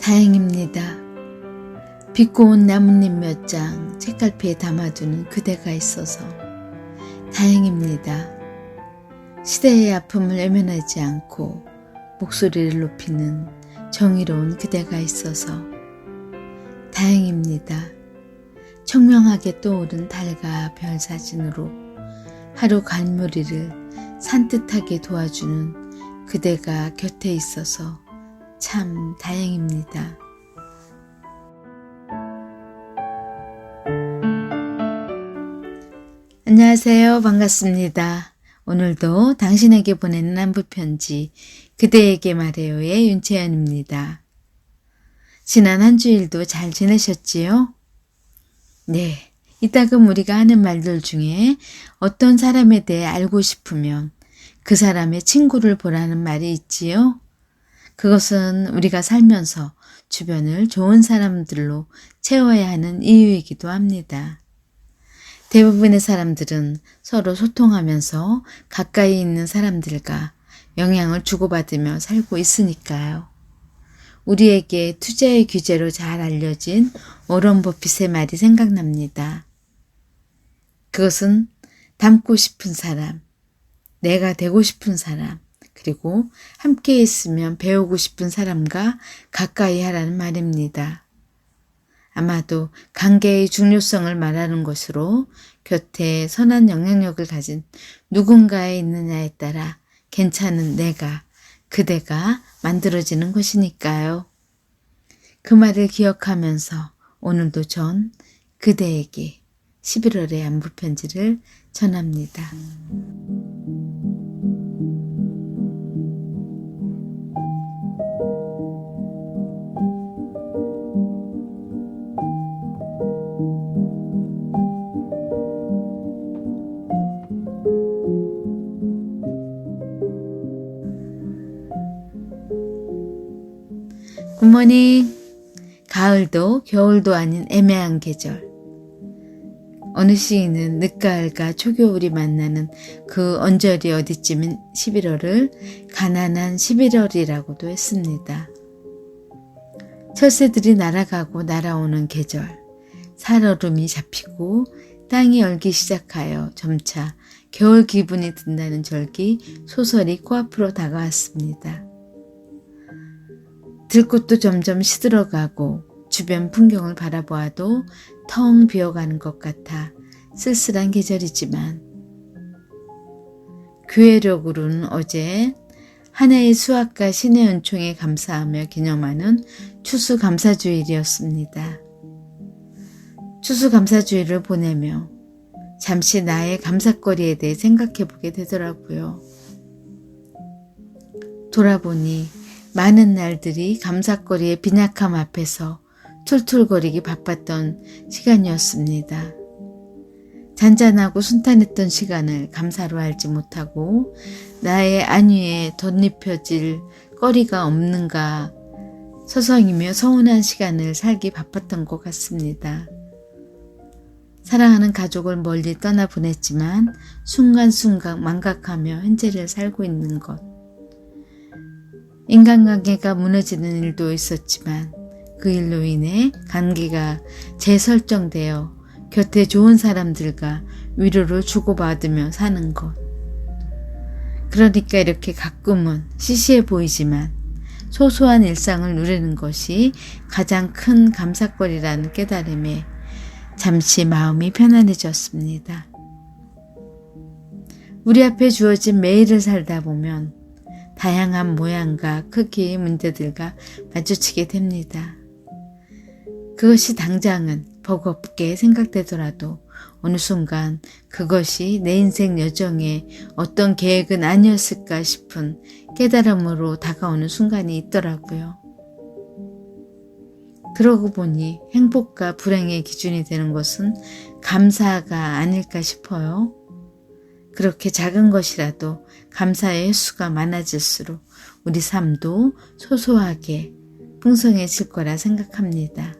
다행입니다. 빛고 온 나뭇잎 몇 장 책갈피에 담아두는 그대가 있어서 다행입니다. 시대의 아픔을 외면하지 않고 목소리를 높이는 정의로운 그대가 있어서 다행입니다. 청명하게 떠오른 달과 별 사진으로 하루 갈무리를 산뜻하게 도와주는 그대가 곁에 있어서 참 다행입니다. 안녕하세요. 반갑습니다. 오늘도 당신에게 보내는 안부편지 그대에게 말해요의 윤채연입니다. 지난 한 주일도 잘 지내셨지요? 네. 이따금 우리가 하는 말들 중에 어떤 사람에 대해 알고 싶으면 그 사람의 친구를 보라는 말이 있지요? 그것은 우리가 살면서 주변을 좋은 사람들로 채워야 하는 이유이기도 합니다. 대부분의 사람들은 서로 소통하면서 가까이 있는 사람들과 영향을 주고받으며 살고 있으니까요. 우리에게 투자의 규제로 잘 알려진 워런 버핏의 말이 생각납니다. 그것은 닮고 싶은 사람, 내가 되고 싶은 사람, 그리고 함께 있으면 배우고 싶은 사람과 가까이 하라는 말입니다. 아마도 관계의 중요성을 말하는 것으로 곁에 선한 영향력을 가진 누군가에 있느냐에 따라 괜찮은 내가, 그대가 만들어지는 것이니까요. 그 말을 기억하면서 오늘도 전 그대에게 11월의 안부 편지를 전합니다. 굿모닝. 가을도 겨울도 아닌 애매한 계절. 어느 시인은 늦가을과 초겨울이 만나는 그 언저리 어디쯤인 11월을 가난한 11월이라고도 했습니다. 철새들이 날아가고 날아오는 계절, 살얼음이 잡히고 땅이 얼기 시작하여 점차 겨울 기분이 든다는 절기 소설이 코앞으로 다가왔습니다. 들꽃도 점점 시들어가고 주변 풍경을 바라보아도 텅 비어가는 것 같아 쓸쓸한 계절이지만 교회력으로는 어제 한 해의 수학과 신의 은총에 감사하며 기념하는 추수감사주일이었습니다. 추수감사주일을 보내며 잠시 나의 감사거리에 대해 생각해 보게 되더라고요. 돌아보니 많은 날들이 감사거리의 빈약함 앞에서 툴툴거리기 바빴던 시간이었습니다. 잔잔하고 순탄했던 시간을 감사로 알지 못하고 나의 안위에 덧입혀질 거리가 없는가 서성이며 서운한 시간을 살기 바빴던 것 같습니다. 사랑하는 가족을 멀리 떠나 보냈지만 순간순간 망각하며 현재를 살고 있는 것. 인간관계가 무너지는 일도 있었지만 그 일로 인해 관계가 재설정되어 곁에 좋은 사람들과 위로를 주고받으며 사는 것. 그러니까 이렇게 가끔은 시시해 보이지만 소소한 일상을 누리는 것이 가장 큰 감사거리라는 깨달음에 잠시 마음이 편안해졌습니다. 우리 앞에 주어진 매일을 살다 보면 다양한 모양과 크기의 문제들과 마주치게 됩니다. 그것이 당장은 버겁게 생각되더라도 어느 순간 그것이 내 인생 여정의 어떤 계획은 아니었을까 싶은 깨달음으로 다가오는 순간이 있더라고요. 그러고 보니 행복과 불행의 기준이 되는 것은 감사가 아닐까 싶어요. 그렇게 작은 것이라도 감사의 횟수가 많아질수록 우리 삶도 소소하게 풍성해질 거라 생각합니다.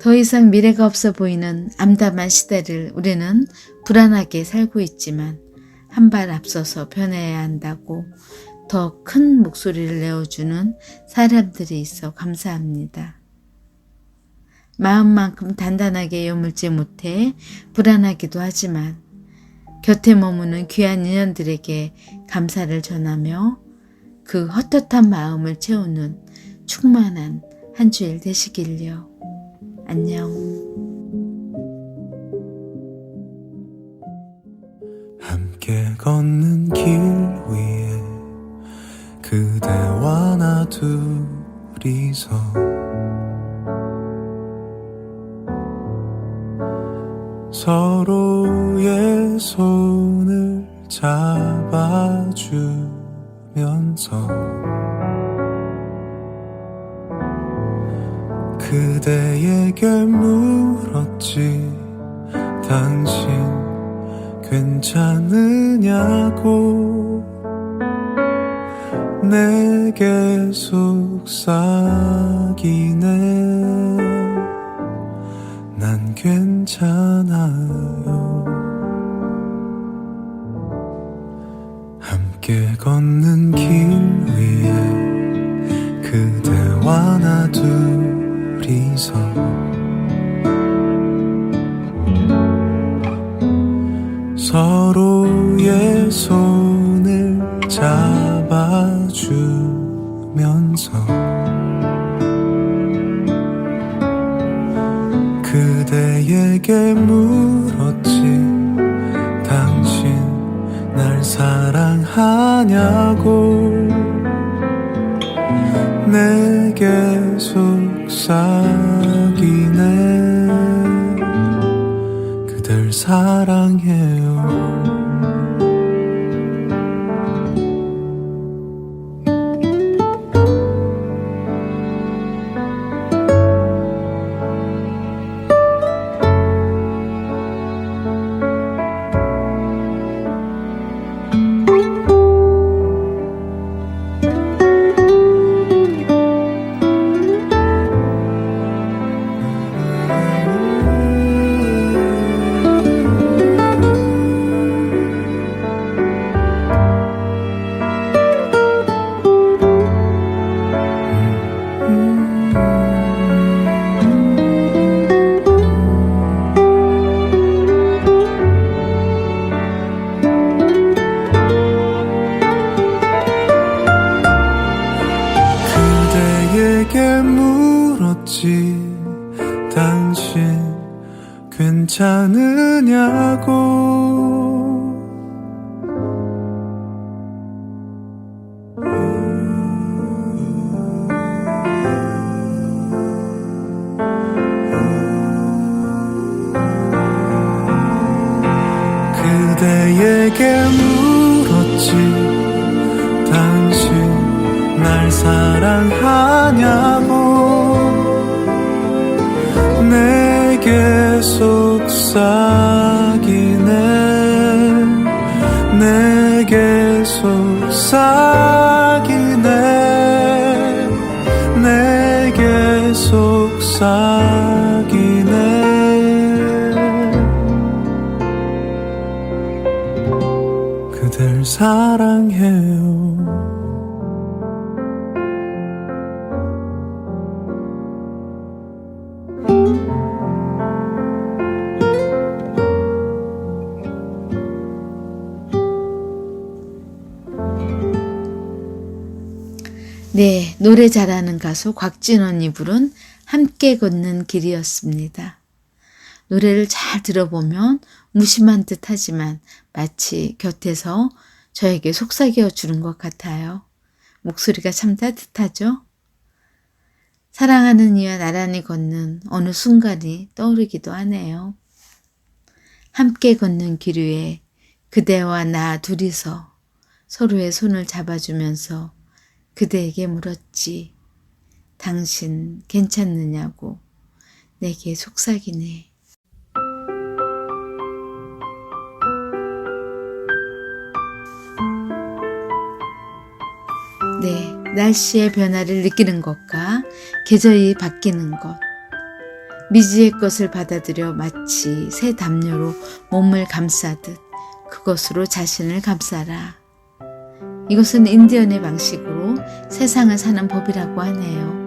더 이상 미래가 없어 보이는 암담한 시대를 우리는 불안하게 살고 있지만 한 발 앞서서 변해야 한다고 더 큰 목소리를 내어주는 사람들이 있어 감사합니다. 마음만큼 단단하게 여물지 못해 불안하기도 하지만 곁에 머무는 귀한 인연들에게 감사를 전하며 그 헛헛한 마음을 채우는 충만한 한 주일 되시길요. 안녕. 함께 걷는 길 위에 그대와 나 둘이서 손을 잡아주면서 그대에게 물었지. 당신 괜찮으냐고. 내게 속삭이네. 난 괜찮아요 함께 걷는 길 위에 그대와 나 둘이서. 서로의 손을 잡아주면서 그대에게 물 사랑 물었지. 당신 괜찮으냐고. 그대에게 물었지. 당신 날 사랑하냐고 속삭이네. 내게 속삭이네. 내게 속삭이네. 그댈 사랑해 네, 노래 잘하는 가수 곽진원이 부른 함께 걷는 길이었습니다. 노래를 잘 들어보면 무심한 듯 하지만 마치 곁에서 저에게 속삭여 주는 것 같아요. 목소리가 참 따뜻하죠? 사랑하는 이와 나란히 걷는 어느 순간이 떠오르기도 하네요. 함께 걷는 길 위에 그대와 나 둘이서 서로의 손을 잡아주면서 그대에게 물었지. 당신 괜찮느냐고 내게 속삭이네. 네, 날씨의 변화를 느끼는 것과 계절이 바뀌는 것. 미지의 것을 받아들여 마치 새 담요로 몸을 감싸듯 그것으로 자신을 감싸라. 이것은 인디언의 방식으로 세상을 사는 법이라고 하네요.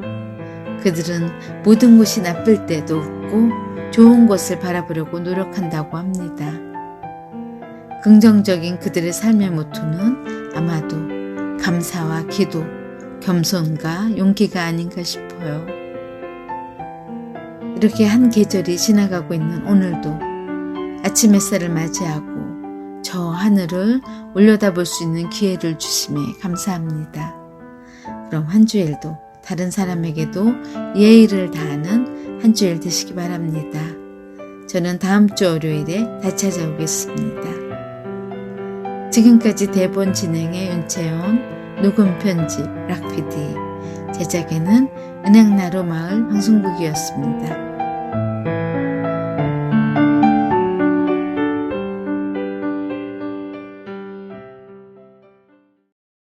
그들은 모든 것이 나쁠 때도 웃고 좋은 것을 바라보려고 노력한다고 합니다. 긍정적인 그들의 삶의 모토는 아마도 감사와 기도, 겸손과 용기가 아닌가 싶어요. 이렇게 한 계절이 지나가고 있는 오늘도 아침 햇살을 맞이하고 저 하늘을 올려다볼 수 있는 기회를 주심에 감사합니다. 그럼 한 주일도 다른 사람에게도 예의를 다하는 한 주일 되시기 바랍니다. 저는 다음 주 월요일에 다시 찾아오겠습니다. 지금까지 대본 진행의 윤채원, 녹음 편집 락피디, 제작에는 은행나루 마을 방송국이었습니다.